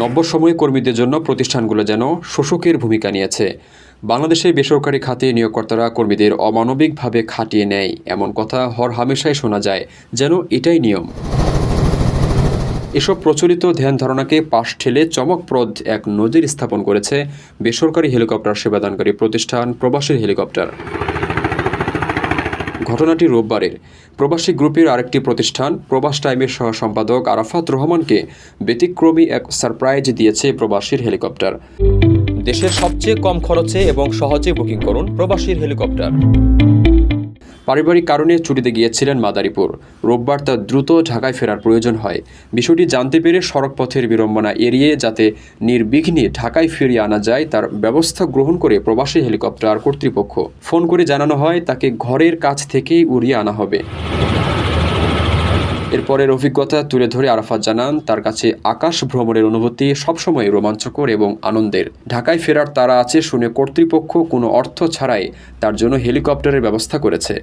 নব্য সময়ে কর্মীদের জন্য প্রতিষ্ঠানগুলো যেন শোষকের ভূমিকা নিয়েছে। বাংলাদেশের বেসরকারি খাতে নিয়োগকর্তারা কর্মীদের অমানবিকভাবে খাটিয়ে নেয়। এমন কথা হর হামেশাই শোনা যায়, যেন এটাই নিয়ম। এসব প্রচলিত ধ্যান ধারণাকে পাশ ঠেলে চমকপ্রদ এক নজির স্থাপন করেছে বেসরকারি হেলিকপ্টার সেবাদানকারী প্রতিষ্ঠান প্রবাসীর হেলিকপ্টার। ঘটনাটি রোববারের প্রবাসী গ্রুপের আরেকটি প্রতিষ্ঠান, প্রবাস টাইমের সহ সম্পাদক আরাফাত রহমানকে ব্যতিক্রমী এক সারপ্রাইজ দিয়েছে প্রবাসীর হেলিকপ্টার। দেশের সবচেয়ে কম খরচে এবং সহজে বুকিং করুন প্রবাসীর হেলিকপ্টার। পারিবারিক কারণে ছুটিতে গিয়েছিলেন মাদারীপুর। রোববার তার দ্রুত ঢাকায় ফেরার প্রয়োজন হয়। বিষয়টি জানতে পেরে সড়কপথের বিড়ম্বনা এড়িয়ে যাতে নির্বিঘ্নে ঢাকায় ফিরিয়ে আনা যায়, তার ব্যবস্থা গ্রহণ করে প্রবাসী হেলিকপ্টার কর্তৃপক্ষ। ফোন করে জানানো হয়, তাকে ঘরের কাছ থেকেই উড়িয়ে আনা হবে। এরপরের অভিজ্ঞতা তুলে ধরে আরাফাত জানান, তার কাছে আকাশ ভ্রমণের অনুভূতি সবসময় রোমাঞ্চকর এবং আনন্দের। ঢাকায় ফেরার তারা আছে শুনে কর্তৃপক্ষ কোনো অর্থ ছাড়াই তার জন্য হেলিকপ্টারের ব্যবস্থা করেছে।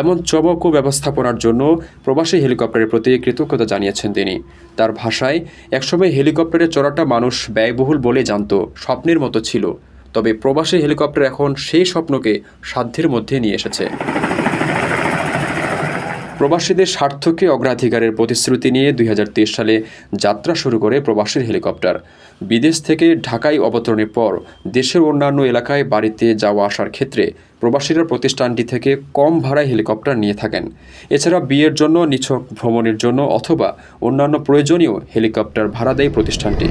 এমন চমক ও ব্যবস্থাপনার জন্য প্রবাসী হেলিকপ্টারের প্রতি কৃতজ্ঞতা জানিয়েছেন তিনি। তার ভাষায়, একসময় হেলিকপ্টারে চড়াটা মানুষ ব্যয়বহুল বলে জানত, স্বপ্নের মতো ছিল। তবে প্রবাসী হেলিকপ্টার এখন সেই স্বপ্নকে সাধ্যের মধ্যে নিয়ে এসেছে। প্রবাসীদের স্বার্থকে অগ্রাধিকারের প্রতিশ্রুতি নিয়ে দুই হাজার তেইশ সালে যাত্রা শুরু করে প্রবাসীর হেলিকপ্টার। বিদেশ থেকে ঢাকায় অবতরণের পর দেশের অন্যান্য এলাকায় বাড়িতে যাওয়া আসার ক্ষেত্রে প্রবাসীরা প্রতিষ্ঠানটি থেকে কম ভাড়ায় হেলিকপ্টার নিয়ে থাকেন। এছাড়া বিয়ের জন্য, নিছক ভ্রমণের জন্য অথবা অন্যান্য প্রয়োজনীয় হেলিকপ্টার ভাড়া দেয় প্রতিষ্ঠানটি।